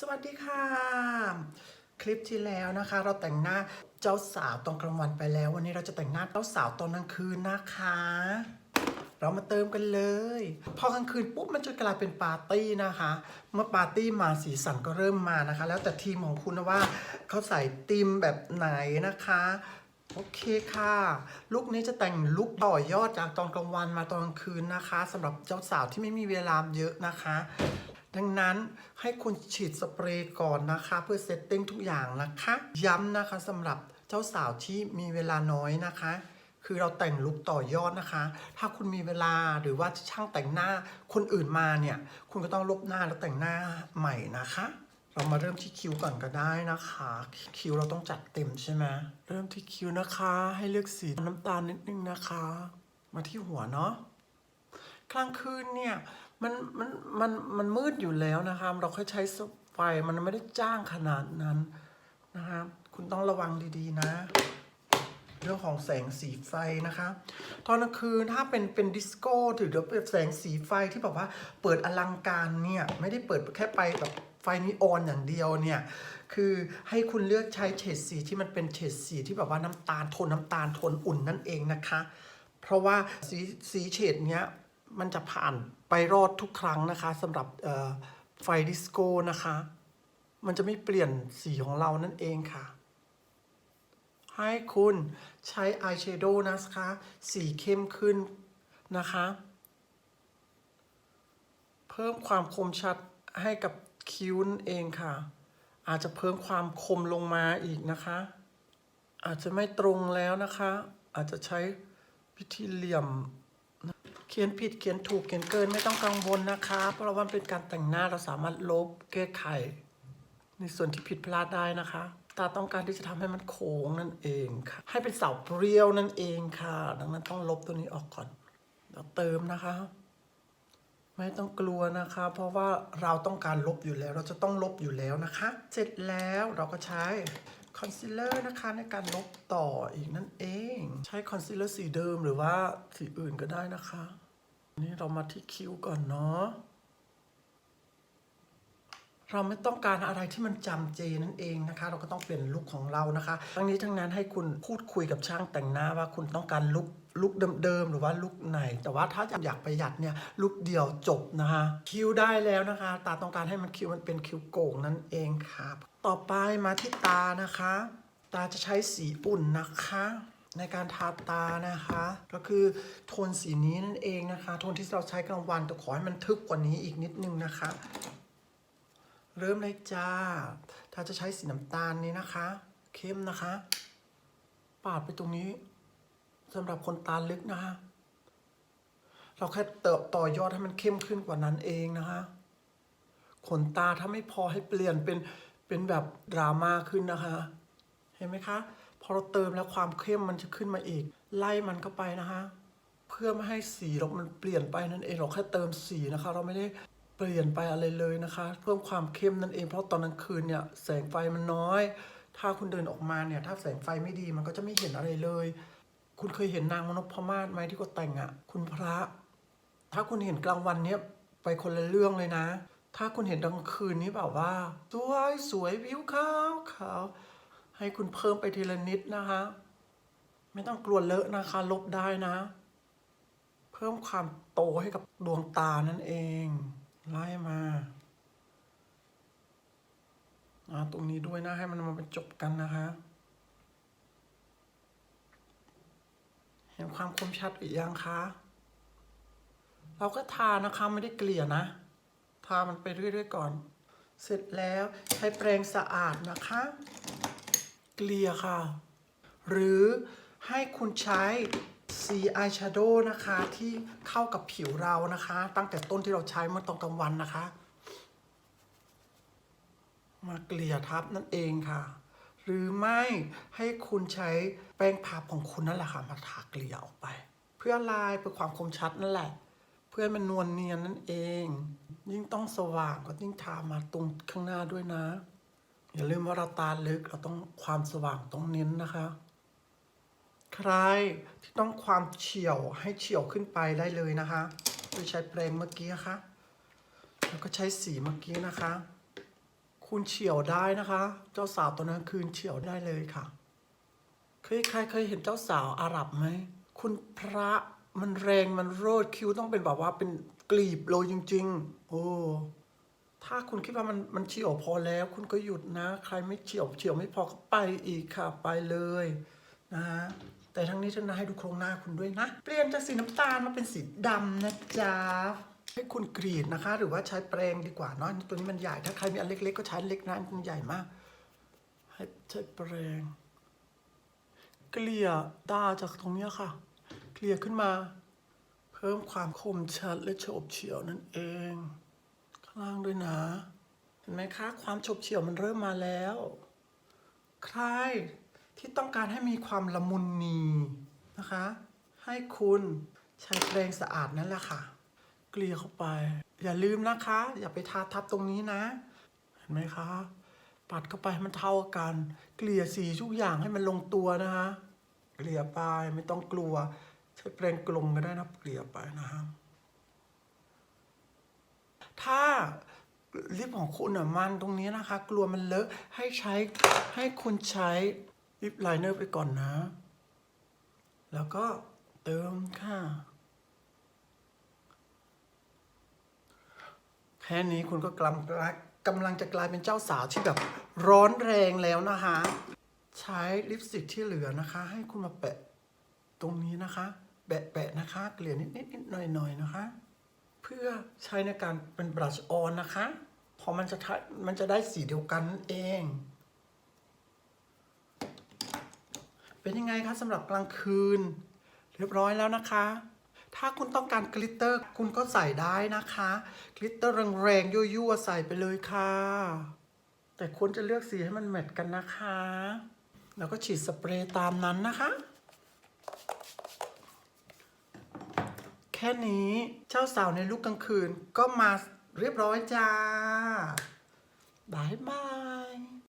สวัสดีค่ะ คลิปที่แล้วนะคะ เราแต่งหน้าเจ้าสาวตอนกลางวันไปแล้ว วันนี้เราจะแต่งหน้าเจ้าสาวตอนกลางคืนนะคะ เรามาเติมกันเลย พอกลางคืนปุ๊บมันจะกลายเป็นปาร์ตี้นะคะ เมื่อปาร์ตี้มาสีสันก็เริ่มมานะคะ แล้วแต่ทีมของคุณนะว่าเขาใส่ธีมแบบไหนนะคะโอเคค่ะ ลุคนี้จะแต่งลุคต่อยอดจากตอนกลางวันมาตอนกลางคืนนะคะสำหรับเจ้าสาวที่ไม่มีเวลาเยอะนะคะ ดังนั้นให้คุณฉีดสเปรย์ก่อนนะคะ เพื่อเซตติ้งทุกอย่างนะคะ ย้ำนะคะสำหรับเจ้าสาวที่มีเวลาน้อยนะคะ คือเราแต่งลุคต่อยอดนะคะ ถ้าคุณมีเวลาหรือว่าช่างแต่งหน้าคนอื่นมาเนี่ย คุณก็ต้องลบหน้าแล้วแต่งหน้าใหม่นะคะ เรามาเริ่มที่คิ้วก่อนก็ได้นะคะ คิ้วเราต้องจัดเต็มใช่ไหมเริ่มที่คิ้วนะคะ ให้เลือกสีน้ำตาลนิดนึงนะคะ มาที่หัวเนาะกลางคืนเนี่ย มันมันมันมันมืดอยู่แล้วนะคะเราค่อยใช้ไฟมันไม่ได้จ้างขนาดนั้นนะคะคุณต้องระวังดีๆนะ เรื่องของแสงสีไฟนะคะตอนกลางคืนถ้าเป็นเป็นดิสโก้ถือว่าเป็นแสงสีไฟที่แบบว่าเปิดอลังการเนี่ย ไม่ได้เปิดแค่ไปแบบไฟนีออนอย่างเดียวเนี่ย คือให้คุณเลือกใช้เฉดสีที่มันเป็นเฉดสีที่แบบว่าน้ำตาลโทนน้ำตาลโทนอุ่นนั่นเองนะคะ เพราะว่าสีสีเฉดเนี้ย มันจะผ่านไปรอดทุกครั้งนะคะสำหรับไฟดิสโก้นะคะ มันจะไม่เปลี่ยนสีของเรานั่นเองค่ะ ให้คุณใช้อายแชโดว์นะคะ สีเข้มขึ้นนะคะ เพิ่มความคมชัดให้กับคิ้วนั่นเองค่ะ อาจจะเพิ่มความคมลงมาอีกนะคะ อาจจะไม่ตรงแล้วนะคะ อาจจะใช้วิธีเหลี่ยม เขียนผิดเขียนถูกเขียนเกินไม่ต้องกังวลนะคะ เพราะว่าเป็นการแต่งหน้าเราสามารถลบแก้ไข ในส่วนที่ผิดพลาดได้นะคะตาต้องการที่จะทำให้มันโค้งนั่นเองค่ะ ให้เป็นเสาเปรี้ยวนั่นเองค่ะ ดังนั้นต้องลบตัวนี้ออกก่อนแล้วเติมนะคะ ไม่ต้องกลัวนะคะ เพราะว่าเราต้องการลบอยู่แล้ว เราจะต้องลบอยู่แล้วนะคะ เสร็จแล้วเราก็ใช้ คอนซีลเลอร์นะคะในการลบต่ออีกนั่นเอง ใช้คอนซีลเลอร์สีเดิมหรือว่าสีอื่นก็ได้นะคะ นี่เรามาที่คิ้วก่อนเนาะเราไม่ต้องการอะไรที่มันจำเจนั่นเองนะคะ เราก็ต้องเปลี่ยนลุคของเรานะคะ ทั้งนี้ทั้งนั้นให้คุณพูดคุยกับช่างแต่งหน้าว่าคุณต้องการลุค ลุคเดิมๆหรือว่าลุคไหน แต่ว่าถ้าอยากประหยัดเนี่ยลุคเดียวจบนะคะคิ้วได้แล้วนะคะ ตาต้องการให้มันคิ้วมันเป็นคิ้วโก่งนั่นเองค่ะต่อไปมาที่ตานะคะ ตาจะใช้สีอุ่นนะคะ ในการทาตานะคะ ก็คือโทนสีนี้นั่นเองนะคะ โทนที่เราใช้กลางวันแต่ขอให้มันทึบกว่านี้อีกนิดนึงนะคะ เริ่มเลยจ้าถ้าจะใช้สีน้ำตาลนี้นะคะ เข้มนะคะ ปาดไปตรงนี้ สำหรับคนตาลึกนะคะเราแค่เติบต่อยอดให้มันเข้มขึ้นกว่านั้นเองนะคะขนตาถ้าไม่พอให้เปลี่ยนเป็นเป็นแบบดราม่าขึ้นนะคะ เห็นไหมคะ พอเราเติมแล้วความเข้มมันจะขึ้นมาอีก ไล่มันเข้าไปนะคะเพื่อไม่ให้สีเรามันเปลี่ยนไปนั่นเองเราแค่เติมสีนะคะ เราไม่ได้เปลี่ยนไปอะไรเลยนะคะ เพิ่มความเข้มนั่นเองเพราะตอนกลางคืนเนี่ยแสงไฟมันน้อย ถ้าคุณเดินออกมาเนี่ยถ้าแสงไฟไม่ดีมันก็จะไม่เห็นอะไรเลย คุณเคยเห็นนางมนพมาศไหมที่เขาแต่งอะ่ะ คุณพระ ถ้าคุณเห็นกลางวันเนี้ยไปคนละเรื่องเลยนะ ถ้าคุณเห็นกลางคืนนี้แบบว่า สวยสวยวิวขาวขาวให้คุณเพิ่มไปทีละนิดนะคะ ไม่ต้องกลัวเลอะนะคะ ลบได้นะ เพิ่มความโตให้กับดวงตานั่นเอง ไล่มาอ่าตรงนี้ด้วยนะให้มันมาเป็นจบกันนะคะ เห็นความคมชัดหรือยังคะ เราก็ทานะคะไม่ได้เกลี่ยนะ ทามันไปเรื่อยๆก่อน เสร็จแล้วใช้แปรงสะอาดนะคะ เกลี่ยค่ะ หรือให้คุณใช้สีอายแชโดว์นะคะที่เข้ากับผิวเรานะคะ ตั้งแต่ต้นที่เราใช้เมื่อตอนกลางวันนะคะ มาเกลี่ยทับนั่นเองค่ะ หรือไม่ให้คุณใช้แป้งพับของคุณนั่นแหละค่ะมาทาเกลี่ยออกไป เพื่อลายเพื่อความคมชัดนั่นแหละ เพื่อมันนวลเนียนนั่นเอง ยิ่งต้องสว่างก็ยิ่งทามาตรงข้างหน้าด้วยนะ อย่าลืมว่าเราตาลึกเราต้องความสว่างต้องเน้นนะคะ ใครที่ต้องความเฉียวให้เฉียวขึ้นไปได้เลยนะคะโดยใช้แปรงเมื่อกี้นะคะแล้วก็ใช้สีเมื่อกี้นะคะ คุณเฉียวได้นะคะ เจ้าสาวตอนนั้นคืนเฉียวได้เลยค่ะ เคยใครเคยเห็นเจ้าสาวอาหรับไหม คุณพระมันแรงมันโรดคิ้วต้องเป็นแบบว่าเป็นกลีบเลจริง ๆ โอ้ถ้าคุณคิดว่ามันมันเฉียวพอแล้ว คุณก็หยุดนะ ใครไม่เฉียวเฉียวไม่พอก็ไปอีกค่ะไปเลยนะฮะแต่ทั้งนี้ฉันจะให้ดูโครงหน้าคุณด้วยนะ เปลี่ยนจากสีน้ำตาลมาเป็นสีดำนะจ๊ะ ให้คุณกรีดนะคะ หรือว่าใช้แปรงดีกว่าเนาะตัวนี้มันใหญ่ ถ้าใครมีอันเล็ก ๆ ก็ใช้เล็กนะอันใหญ่มาก ให้ใช้แปรงเกลี่ยตาจากตรงเนี้ยค่ะ เกลี่ยขึ้นมา เพิ่มความคมชัดและโฉบเฉี่ยวนั่นเอง ข้างล่างด้วยนะ เห็นไหมคะ ความโฉบเฉี่ยวมันเริ่มมาแล้ว ใครที่ต้องการให้มีความละมุนนีนะคะ ให้คุณใช้แปรงสะอาดนั่นแหละค่ะ กลี่ยเข้าไป อย่าลืมนะคะ อย่าไปทาทับตรงนี้นะ เห็นไหมคะ ปัดเข้าไปให้มันเท่ากัน เกลี่ยสีทุกอย่างให้มันลงตัวนะคะ เกลี่ยไปไม่ต้องกลัว ใช้แปรงกลมก็ได้นะเกลี่ยไปนะครับถ้าลิปของคุณอะมันตรงนี้นะคะ กลัวมันเลอะให้ใช้ให้คุณใช้ลิปไลเนอร์ไปก่อนนะ แล้วก็เติมค่ะ แค่นี้คุณก็กำลังกำลังจะกลายเป็นเจ้าสาวที่แบบร้อนแรงแล้วนะคะ ใช้ลิปสติกที่เหลือนะคะ ให้คุณมาแปะตรงนี้นะคะ แปะๆนะคะเกลี่ยนิดๆนิดหน่อยๆนะคะ เพื่อใช้ในการเป็นบรัชออนนะคะ พอมันจะทมันจะได้สีเดียวกันนั่นเอง เป็นยังไงคะสำหรับกลางคืน เรียบร้อยแล้วนะคะ ถ้าคุณต้องการกลิตเตอร์ คุณก็ใส่ได้นะคะ กลิตเตอร์แรงๆยั่วๆใส่ไปเลยค่ะ แต่ควรจะเลือกสีให้มันแมทกันนะคะ แล้วก็ฉีดสเปรย์ตามนั้นนะคะ แค่นี้เจ้าสาวในลูกกลางคืนก็มาเรียบร้อยจ้าบายบาย